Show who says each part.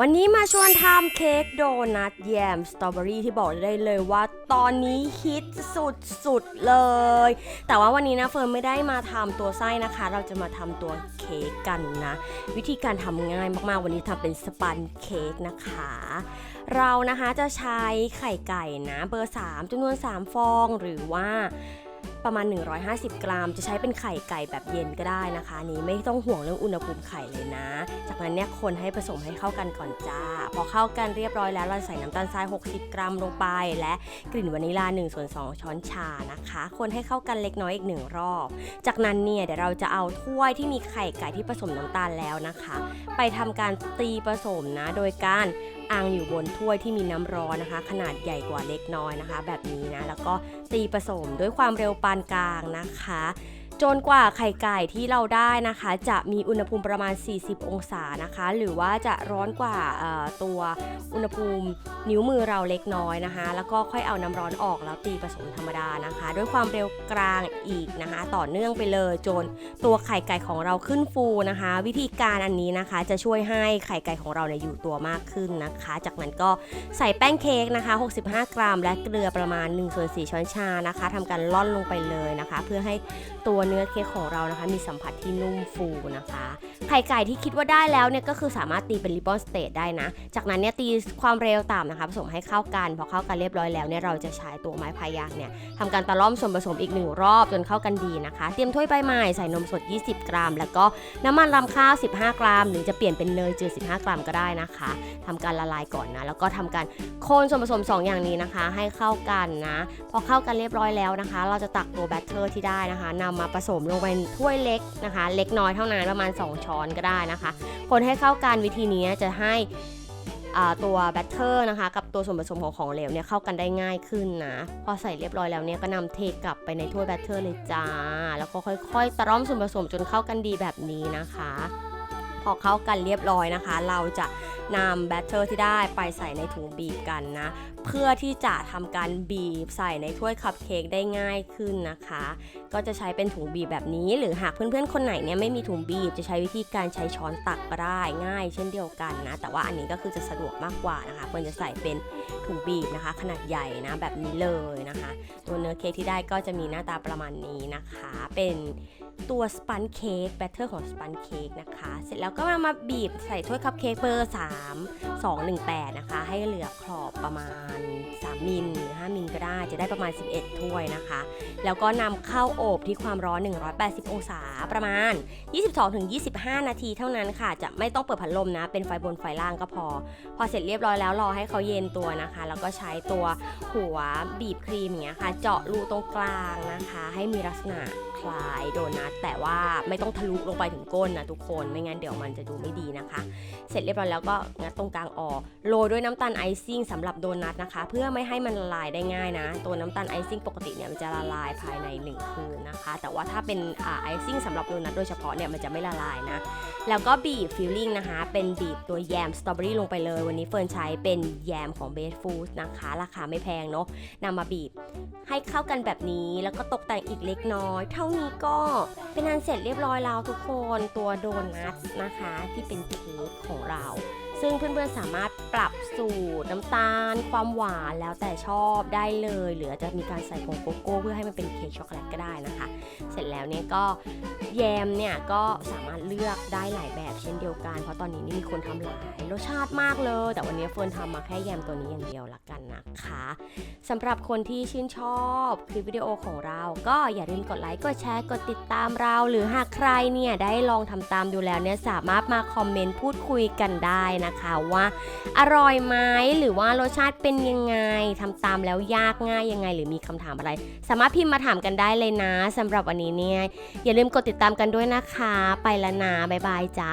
Speaker 1: วันนี้มาชวนทำเค้กโดนัทแยมสตรอเบอรี่ที่บอกได้เลยว่าตอนนี้ฮิตสุดๆเลย แต่ว่าวันนี้นะเฟิร์นไม่ได้มาทำตัวไส้นะคะ เราจะมาทำตัวเค้กกันนะ วิธีการทำง่ายมากๆ วันนี้ทำเป็นสปันเค้กนะคะ เรานะคะจะใช้ไข่ไก่นะเบอร์ 3จำนวน 3 ฟองหรือว่า ประมาณ 150 กรัม จะใช้เป็นไข่ไก่แบบเย็นก็ได้นะคะนนี้ไม่ต้องห่วงเรื่องอุณหภูมิไข่เลยนะ จากนั้นเนี่ยคนให้ผสมให้เข้ากันก่อนจ้า พอเข้ากันเรียบร้อยแล้วเราใส่น้ำตาลทราย 60 กรัมลงไป และกลิ่นวานิลา1ส่วน2ช้อนชานะคะ คนให้เข้ากันเล็กน้อยอีกหนึ่งรอบ จากนั้นเนี่ยเดี๋ยวเราจะเอาถ้วยที่มีไข่ไก่ที่ผสมน้ำตาลแล้วนะคะ ไปทำการตีผสมนะ โดยการ อังอยู่บนถ้วยที่มีน้ำร้อนนะคะ ขนาดใหญ่กว่าเล็กน้อยนะคะ แบบนี้นะ แล้วก็ตีผสมด้วยความเร็วปานกลางนะคะ จนกว่าไข่ไก่ที่เราได้นะคะ จะมีอุณหภูมิประมาณ 40 องศานะคะ หรือว่าจะร้อนกว่าตัวอุณหภูมินิ้วมือเราเล็กน้อยนะคะ แล้วก็ค่อยเอาน้ำร้อนออกแล้วตีผสมธรรมดานะคะ ด้วยความเร็วกลางอีกนะคะ ต่อเนื่องไปเลยจนตัวไข่ไก่ของเราขึ้นฟูนะคะ วิธีการอันนี้นะคะ จะช่วยให้ไข่ไก่ของเราเนี่ยอยู่ตัวมากขึ้นนะคะ จากนั้นก็ใส่แป้งเค้กนะคะ 65 กรัม และเกลือประมาณ1ส่วน4ช้อนชานะคะทำการล่อนลงไปเลยนะคะ เพื่อให้ตัวเนื้อเค้กของเรานะคะ มีสัมผัสที่นุ่มฟูนะคะไข่ไก่ที่คิดว่าได้แล้วเนี่ยก็คือสามารถตีเป็นริบบอนสเตทได้นะ จากนั้นเนี่ยตีความเร็วต่ำนะคะผสมให้เข้ากันพอเข้ากันเรียบร้อยแล้วเนี่ยเราจะใช้ตัวไม้พายางเนี่ยทำการตะล่อมส่วนผสมอีกหนึ่งรอบจนเข้ากันดีนะคะ เตรียมถ้วยใบใหม่ใส่นมสด 20 กรัม แล้วก็น้ำมันรำข้าว 15 กรัม หรือจะเปลี่ยนเป็นเนยจืด 15 กรัมก็ได้นะคะทำการละลายก่อนนะแล้วก็ทำการโคนส่วนผสม 2 อย่างนี้นะคะ ให้เข้ากันนะ พอเข้ากันเรียบร้อยแล้วนะคะ เราจะตักตัวแบตเตอร์ที่ได้นะคะนำมาผสมลงไปถ้วยเล็กนะคะ เล็กน้อยเท่านั้นประมาณ 2 ช้อนก็ได้นะคะ คนให้เข้ากันวิธีนี้จะให้ตัวแบตเตอร์นะคะกับตัวส่วนผสมของของเหลวเนี่ยเข้ากันได้ง่ายขึ้นนะ พอใส่เรียบร้อยแล้วเนี่ยก็นำเทกลับไปในถ้วยแบตเตอร์เลยจ้า แล้วก็ค่อยๆ ตร่อมส่วนผสมจนเข้ากันดีแบบนี้นะคะ พอเข้ากันเรียบร้อยนะคะ เราจะ นำแบตเตอร์ที่ได้ไปใส่ในถุงบีบกันนะ เพื่อที่จะทำการบีบใส่ในถ้วยคัพเค้กได้ง่ายขึ้นนะคะ ก็จะใช้เป็นถุงบีบแบบนี้ หรือหากเพื่อนๆ คนไหนเนี่ยไม่มีถุงบีบจะใช้วิธีการใช้ช้อนตักก็ได้ง่าย เช่นเดียวกันนะ แต่ว่าอันนี้ก็คือจะสะดวกมากกว่านะคะเพื่อนจะใส่เป็นถุงบีบนะคะ ขนาดใหญ่นะแบบนี้เลยนะคะ ตัวเนื้อเค้กที่ได้ก็จะมีหน้าตาประมาณนี้นะคะ เป็น ตัวสปันเค้กแบตเตอร์ของสปันเค้กนะคะ เสร็จแล้วก็มามาบีบใส่ถ้วยคัพเค้กเบอร์ 3 2 1 8 นะคะ ให้เหลือขอบประมาณ 3 มิลหรือ 5 มิลก็ได้จะได้ประมาณ 11 ถ้วยนะคะ แล้วก็นำเข้าอบที่ความร้อน 180 องศาประมาณ 22-25 นาทีเท่านั้นค่ะ จะไม่ต้องเปิดพัดลมนะ เป็นไฟบนไฟล่างก็พอ พอเสร็จเรียบร้อยแล้วรอให้เขาเย็นตัวนะคะ แล้วก็ใช้ตัวหัวบีบครีมอย่างเงี้ยค่ะ เจาะรูตรงกลางนะคะ ให้มีลักษณะ ล้ายโดนัทแต่ว่าไม่ต้องทะลุลงไปถึงก้นนะทุกคนไม่งั้นเดี๋ยวมันจะดูไม่ดีนะคะ เสร็จเรียบร้อยแล้วก็งัดตรงกลางออกโรยด้วยน้ำตาลไอซิ่งสำหรับโดนัทนะคะ เพื่อไม่ให้มันละลายได้ง่ายนะ ตัวน้ำตาลไอซิ่งปกติเนี่ยมันจะละลายภายใน 1 คืนนะคะ แต่ว่าถ้าเป็นอ่าไอซิ่งสำหรับโดนัทโดยเฉพาะเนี่ยมันจะไม่ละลายนะ แล้วก็บีบฟิลลิ่งนะคะ เป็นบีบตัวแยมสตรอเบอรี่ลงไปเลยวันนี้เฟิร์นใช้เป็นแยมของเบสฟูดนะคะ ราคาไม่แพงเนาะนำมาบีบให้เข้ากันแบบนี้แล้วก็ตกแต่งอีกเล็กน้อยเท่านี้ก็เป็นอันเสร็จเรียบร้อยแล้วทุกคนตัวโดนัทนะคะ ที่เป็นเค้กของเรา ซึ่งเพื่อนๆสามารถปรับสูตรน้ำตาล ความหวานแล้วแต่ชอบได้เลย หรืออาจจะมีการใส่ผงโกโก้เพื่อให้มันเป็นเค้กช็อกโกแลตก็ได้นะคะ เสร็จแล้วเนี่ยก็แยมเนี่ยก็สามารถเลือกได้หลายแบบเช่นเดียวกัน เพราะตอนนี้นี่มีคนทำหลายรสชาติมากเลย แต่วันนี้เฟิร์นทำมาแค่แยมตัวนี้อย่างเดียวละกันนะคะสำหรับคนที่ชื่นชอบคลิปวิดีโอของเรา ก็อย่าลืมกดไลค์กดแชร์กดติดตามเรา หรือหากใครเนี่ยได้ลองทำตามดูแล้วเนี่ยสามารถมาคอมเมนต์พูดคุยกันได้นะคะว่าอร่อยไหมหรือว่ารสชาติเป็นยังไงทำตามแล้วยากง่ายยังไง หรือมีคำถามอะไร สามารถพิมพ์มาถามกันได้เลยนะสำหรับวันนี้เนี่ยอย่าลืมกดติดตามกันด้วยนะคะ ไปละนะบ๊ายบายจ้า